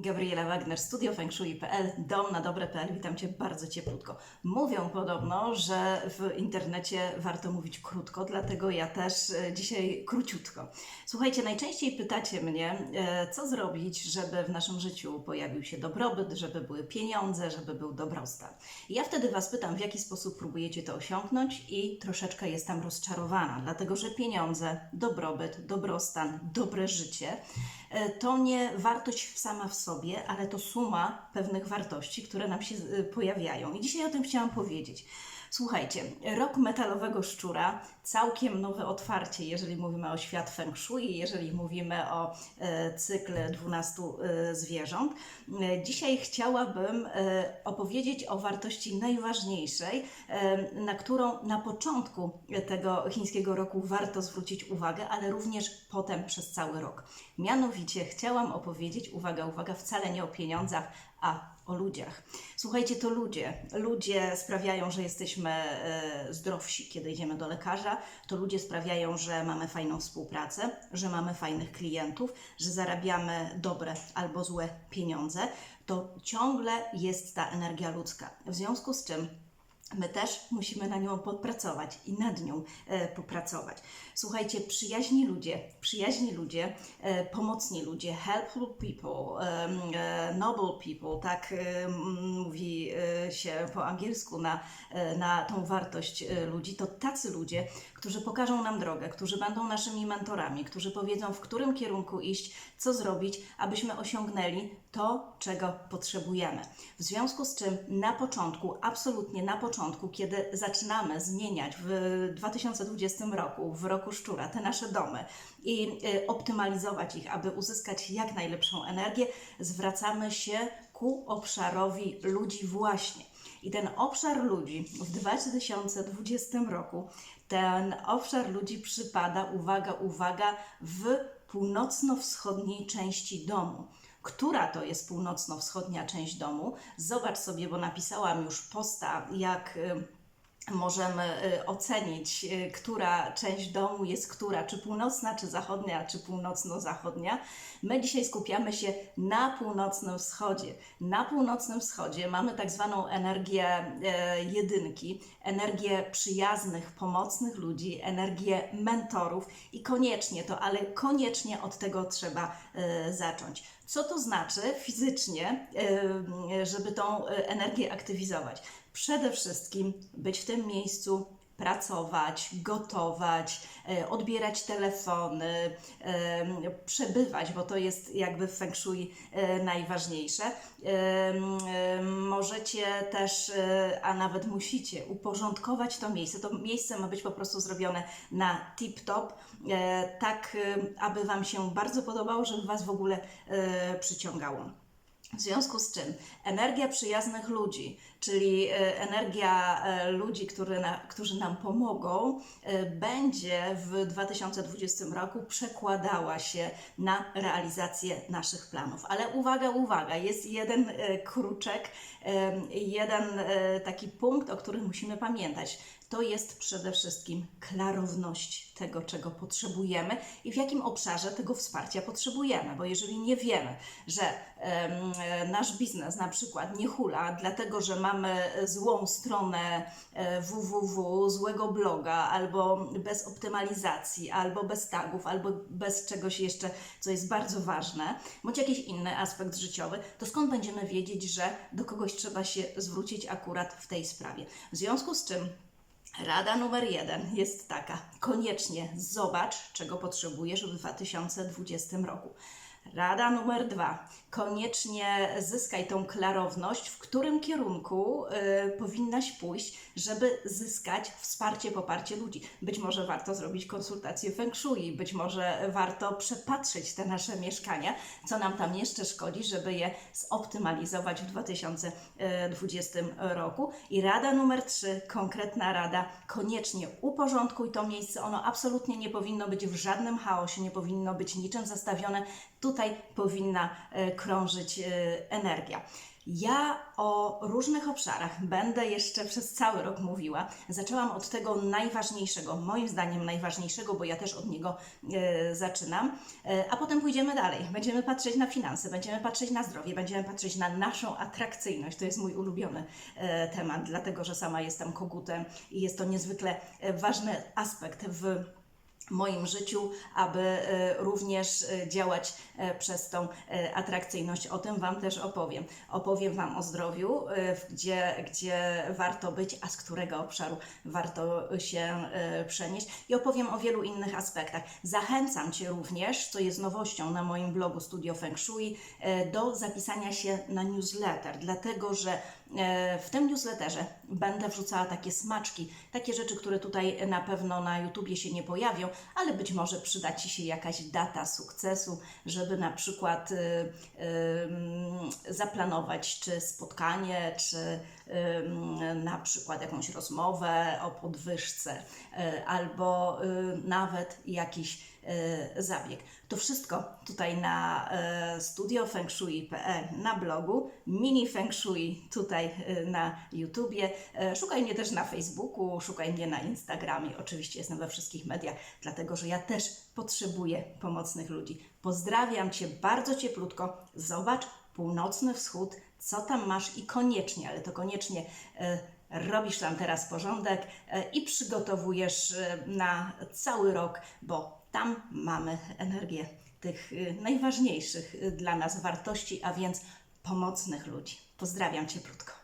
Gabriela Wagner, Studio Feng Shui.pl, dom na dobre.pl. Witam Cię bardzo cieplutko. Mówią podobno, że w internecie warto mówić krótko, dlatego ja też e, dzisiaj króciutko. Słuchajcie, najczęściej pytacie mnie, e, co zrobić, żeby w naszym życiu pojawił się dobrobyt, żeby były pieniądze, żeby był dobrostan. Ja wtedy Was pytam, w jaki sposób próbujecie to osiągnąć i troszeczkę jestem rozczarowana, dlatego że pieniądze, dobrobyt, dobrostan, dobre życie e, to nie wartość sama w sobie, ale to suma pewnych wartości, które nam się e, pojawiają. I dzisiaj o tym chciałam powiedzieć. Słuchajcie, rok metalowego szczura, całkiem nowe otwarcie, jeżeli mówimy o świat feng shui, jeżeli mówimy o e, cykl 12 e, zwierząt. E, dzisiaj chciałabym e, opowiedzieć o wartości najważniejszej, e, na którą na początku tego chińskiego roku warto zwrócić uwagę, ale również potem przez cały rok. Mianowicie chciałam opowiedzieć, uwaga, uwaga, wcale nie o pieniądzach, a o ludziach. Słuchajcie, to ludzie. Ludzie sprawiają, że jesteśmy e, zdrowsi, kiedy idziemy do lekarza. To ludzie sprawiają, że mamy fajną współpracę, że mamy fajnych klientów, że zarabiamy dobre albo złe pieniądze. To ciągle jest ta energia ludzka. W związku z czym My też musimy na nią podpracować i nad nią e, popracować. Słuchajcie, przyjaźni ludzie, przyjaźni ludzie, e, pomocni ludzie, helpful people, em, e, noble people, tak e, mówi e, się po angielsku na, e, na tą wartość e, ludzi, to tacy ludzie, którzy pokażą nam drogę, którzy będą naszymi mentorami, którzy powiedzą, w którym kierunku iść, co zrobić, abyśmy osiągnęli to, czego potrzebujemy. W związku z czym na początku, absolutnie na początku, kiedy zaczynamy zmieniać w 2020 roku, w roku szczura, te nasze domy i y, optymalizować ich, aby uzyskać jak najlepszą energię, zwracamy się ku obszarowi ludzi właśnie. I ten obszar ludzi w 2020 roku, ten obszar ludzi przypada, uwaga, uwaga, w północno-wschodniej części domu. Która to jest północno-wschodnia część domu? Zobacz sobie, bo napisałam już posta, jak y, możemy y, ocenić, y, która część domu jest która, czy północna, czy zachodnia, czy północno-zachodnia. My dzisiaj skupiamy się na północnym wschodzie. Na północnym wschodzie mamy tak zwaną energię e, jedynki, energię przyjaznych, pomocnych ludzi, energię mentorów i koniecznie to, ale koniecznie od tego trzeba zacząć. Co to znaczy fizycznie, żeby tą e, energię aktywizować? Przede wszystkim być w tym miejscu, pracować, gotować, e, odbierać telefony, e, przebywać, bo to jest jakby w feng shui e, najważniejsze. Możecie też, a nawet musicie uporządkować to miejsce. To miejsce ma być po prostu zrobione na tip-top, tak aby Wam się bardzo podobało, żeby Was w ogóle przyciągało. W związku z czym energia przyjaznych ludzi, czyli e, energia e, ludzi, który na, którzy nam pomogą, e, będzie w 2020 roku przekładała się na realizację naszych planów. Ale uwaga, uwaga, jest jeden kruczek, jeden taki punkt, o którym musimy pamiętać. To jest przede wszystkim klarowność tego, czego potrzebujemy i w jakim obszarze tego wsparcia potrzebujemy. Bo jeżeli nie wiemy, że nasz biznes na przykład nie hula, dlatego że mamy złą stronę e, www, złego bloga, albo bez optymalizacji, albo bez tagów, albo bez czegoś jeszcze, co jest bardzo ważne, bądź jakiś inny aspekt życiowy, to skąd będziemy wiedzieć, że do kogoś trzeba się zwrócić akurat w tej sprawie? W związku z czym Rada numer jeden jest taka: koniecznie zobacz, czego potrzebujesz w 2020 roku. Rada numer dwa: koniecznie zyskaj tą klarowność, w którym kierunku y, powinnaś pójść, żeby zyskać wsparcie, poparcie ludzi. Być może warto zrobić konsultację feng shui, być może warto przepatrzeć te nasze mieszkania, co nam tam jeszcze szkodzi, żeby je zoptymalizować w 2020 roku. I rada numer trzy, konkretna rada, koniecznie uporządkuj to miejsce. Ono absolutnie nie powinno być w żadnym chaosie, nie powinno być niczym zastawione. Tutaj powinna e, krążyć e, energia. Ja o różnych obszarach będę jeszcze przez cały rok mówiła. Zaczęłam od tego najważniejszego, moim zdaniem najważniejszego, bo ja też od niego e, zaczynam, a potem pójdziemy dalej. Będziemy patrzeć na finanse, będziemy patrzeć na zdrowie, będziemy patrzeć na naszą atrakcyjność. To jest mój ulubiony temat, dlatego że sama jestem kogutem i jest to niezwykle ważny aspekt w moim życiu, aby e, również e, działać e, przez tą atrakcyjność. O tym Wam też opowiem. Opowiem Wam o zdrowiu, gdzie, gdzie warto być, a z którego obszaru warto się przenieść i opowiem o wielu innych aspektach. Zachęcam Cię również, co jest nowością na moim blogu Studio Feng Shui, do zapisania się na newsletter, dlatego że w tym newsletterze będę wrzucała takie smaczki, takie rzeczy, które tutaj na pewno na YouTubie się nie pojawią, ale być może przyda Ci się jakaś data sukcesu, żeby na przykład y, y, zaplanować czy spotkanie, czy y, na przykład jakąś rozmowę o podwyżce, albo nawet jakiś zabieg. To wszystko tutaj na y, studiofengshui.pl na blogu, mini Feng Shui tutaj y, na YouTubie. Y, Szukaj mnie też na Facebooku, szukaj mnie na Instagramie. Oczywiście jestem we wszystkich mediach, dlatego że ja też potrzebuję pomocnych ludzi. Pozdrawiam Cię bardzo cieplutko. Zobacz północny wschód, co tam masz i koniecznie, ale to koniecznie e, robisz tam teraz porządek e, i przygotowujesz e, na cały rok, bo tam mamy energię tych e, najważniejszych e, dla nas wartości, a więc pomocnych ludzi. Pozdrawiam Cię krótko.